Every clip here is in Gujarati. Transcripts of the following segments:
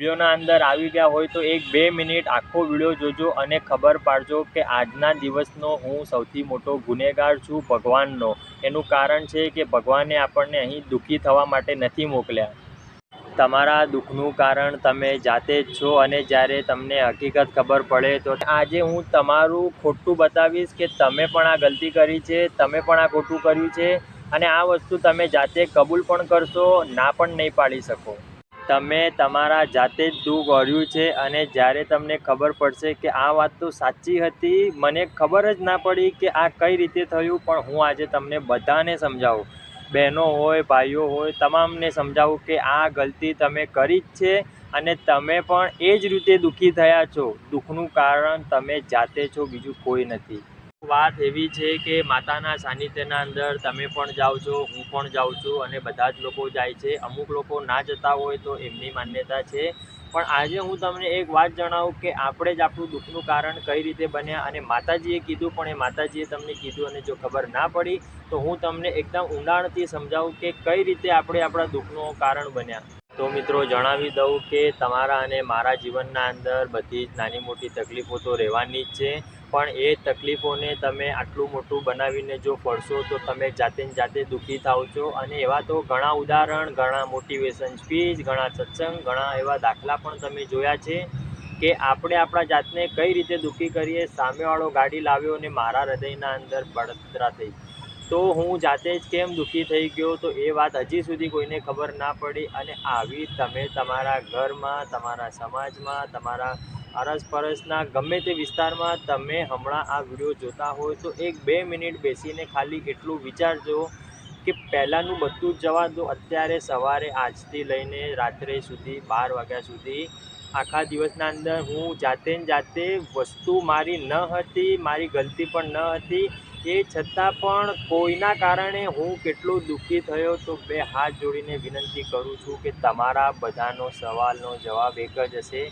વિડીયોના અંદર આવી ગયા હોય તો એક બે મિનિટ આખો વીડિયો જોજો અને ખબર પાડજો કે આજના દિવસનો હું સૌથી મોટો ગુનેગાર છું ભગવાનનો. એનું કારણ છે કે ભગવાને આપણને અહીં દુઃખી થવા માટે નથી મોકલ્યા. તમારા દુઃખનું કારણ તમે જાતે જ છો અને જ્યારે તમને હકીકત ખબર પડે તો આજે હું તમારું ખોટું બતાવીશ કે તમે પણ આ ગલતી કરી છે, તમે પણ આ ખોટું કર્યું છે અને આ વસ્તુ તમે જાતે કબૂલ પણ કરશો, ના પણ નહીં પાડી શકો. તમે તમારા જાતે જ દુઃખ ઓળ્યું છે અને જ્યારે તમને ખબર પડશે કે આ વાત તો સાચી હતી, મને ખબર જ ના પડી કે આ કઈ રીતે થયું, પણ હું આજે તમને બધાને સમજાવું. બહેનો હોય, ભાઈઓ હોય, તમામને સમજાવું કે આ ગલતી તમે કરી જ છે અને તમે પણ એ જ રીતે દુઃખી થયા છો. દુઃખનું કારણ તમે જાતે છો, બીજું કોઈ નથી. વાત એવી છે કે માતાના સાનિધ્યના અંદર તમે પણ જાઓ છો, હું પણ જાઉં છું અને બધા જ લોકો જાય છે. અમુક લોકો ના જતા હોય તો એમની માન્યતા છે. પણ આજે હું તમને એક વાત જણાવું કે આપણે જ આપણું દુઃખનું કારણ કઈ રીતે બન્યા અને માતાજીએ કીધું, પણ એ માતાજીએ તમને કીધું અને જો ખબર ના પડી, તો હું તમને એકદમ ઊંડાણથી સમજાવું કે કઈ રીતે આપણે આપણા દુઃખનું કારણ બન્યા. તો મિત્રો, જણાવી દઉં કે તમારા અને મારા જીવનના અંદર બધી જ નાની મોટી તકલીફો તો રહેવાની જ છે. પણ એ તકલીફોને તમે આટલું મોટું બનાવીને જો પડશો તો તમે જાતે ને જાતે દુઃખી થાવ છો. અને એવા તો ઘણા ઉદાહરણ, ઘણા મોટિવેશન સ્પીચ ઘણા સત્સંગ, ઘણા એવા દાખલા પણ તમે જોયા છે કે આપણે આપણા જાતને કઈ રીતે દુઃખી કરીએ. સામેવાળો ગાડી લાવ્યો અને મારા હૃદયના અંદર બળતરા થઈ. તો હું જાતે જ કેમ દુઃખી થઈ ગયો? તો એ વાત હજી સુધી કોઈને ખબર ના પડી. અને આવી તમે તમારા ઘરમાં, તમારા સમાજમાં, તમારા આરસપરસના ગમે તે વિસ્તારમાં તમે હમણાં આ વીડિયો જોતા હોય તો એક બે મિનિટ બેસીને ખાલી એટલું વિચારજો કે પહેલાંનું બધું જ જવા દો. અત્યારે સવારે આજથી લઈને રાત્રે સુધી, બાર વાગ્યા સુધી, આખા દિવસના અંદર હું જાતે ને જાતે વસ્તુ મારી ન હતી, મારી ગલતી પણ ન હતી. એ છતાં પણ કોઈના કારણે હું કેટલો દુઃખી થયો તો બે હાથ જોડીને વિનંતી કરું છું કે તમારા બધાનો સવાલનો જવાબ એક જ હશે.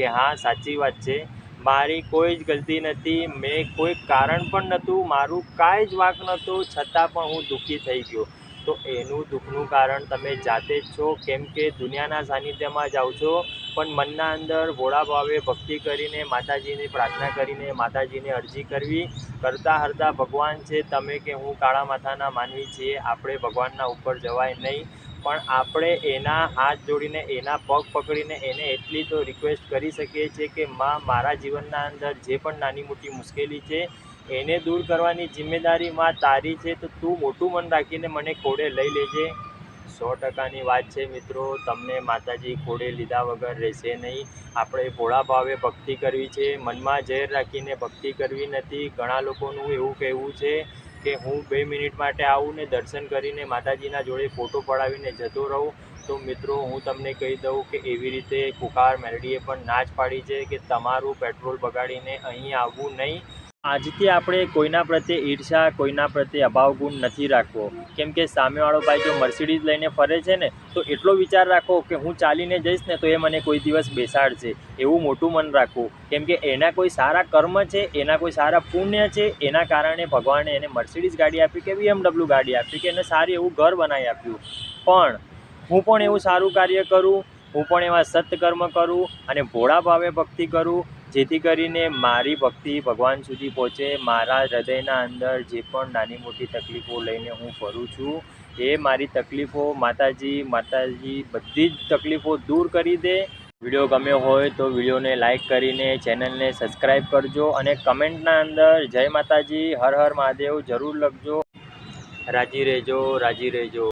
કે હા, સાચી વાત છે. મારી કોઈ જ ગલતી નથી, મેં કોઈ કારણ પણ નહોતું, મારું કાંઈ જ વાંક નહોતો, છતાં પણ હું દુઃખી થઈ ગયો. તો એનું દુઃખનું કારણ તમે જાતે જ છો, કેમ કે દુનિયાના સાનિધ્યમાં જાઓ છો, પણ મનના અંદર ભોળા ભાવે ભક્તિ કરીને, માતાજીની પ્રાર્થના કરીને, માતાજીને અરજી કરવી, કરતાં હરતા ભગવાન છે. તમે કે હું કાળા માથાના માનવી છીએ, આપણે ભગવાનના ઉપર જવાય નહીં. પણ આપણે એના હાથ જોડીને, એના પગ પકડીને એને એટલી તો રિક્વેસ્ટ કરી શકીએ છીએ કે માં મારા જીવનના અંદર જે પણ નાની મોટી મુશ્કેલી છે, એને દૂર કરવાની જિમ્મેદારી માં તારી છે, તો તું મોટું મન રાખીને મને ખોડે લઈ લેજે. સો ટકાની વાત છે મિત્રો, તમને માતાજી ખોડે લીધા વગર રહેશે નહીં. આપણે ભોળા ભાવે ભક્તિ કરવી છે, મનમાં ઝેર રાખીને ભક્તિ કરવી નથી. ઘણા લોકોનું એવું કહેવું છે કે હું બે મિનિટ માટે આવું ને દર્શન કરીને માતાજીના જોડે ફોટો પડાવીને જતો રહું. તો મિત્રો, હું તમને કહી દઉં કે એવી રીતે કુકાર મેલડીએ પણ ના પાડી છે કે તમારું પેટ્રોલ બગાડીને અહીં આવવું નહીં. આજથી આપણે કોઈના પ્રત્યે ઈર્ષા કોઈના પ્રત્યે અભાવ ગુણ નથી રાખવો. કેમ કે સામેવાળો ભાઈ જો મર્સિડીઝ લઈને ફરે છે ને, તો એટલો વિચાર રાખો કે હું ચાલીને જઈશ ને, તો એ મને કોઈ દિવસ બેસાડશે. એવું મોટું મન રાખવું. કેમ કે એના કોઈ સારા કર્મ છે, એના કોઈ સારા પુણ્ય છે, એના કારણે ભગવાને એને મર્સિડીઝ ગાડી આપી કે બીએમડબલ્યુ ગાડી આપી કે એને સારું એવું ઘર બનાવી આપ્યું. પણ હું પણ એવું સારું કાર્ય કરું, હું પણ એવા સત્કર્મ કરું અને ભોળા ભાવે ભક્તિ કરું જેથી કરીને મારી ભક્તિ ભગવાન સુધી પહોંચે, મારા હૃદયના અંદર જે પણ નાની મોટી તકલીફો લઈને હું ફરું છું, એ મારી તકલીફો માતાજી માતાજી બધી જ તકલીફો દૂર કરી દે. વીડિયો ગમ્યો હોય તો વિડીયોને લાઇક કરીને ચેનલને સબસ્ક્રાઈબ કરજો અને કમેન્ટના અંદર જય માતાજી, હર હર મહાદેવ જરૂર લખજો. રાજી રહેજો રાજી રહેજો.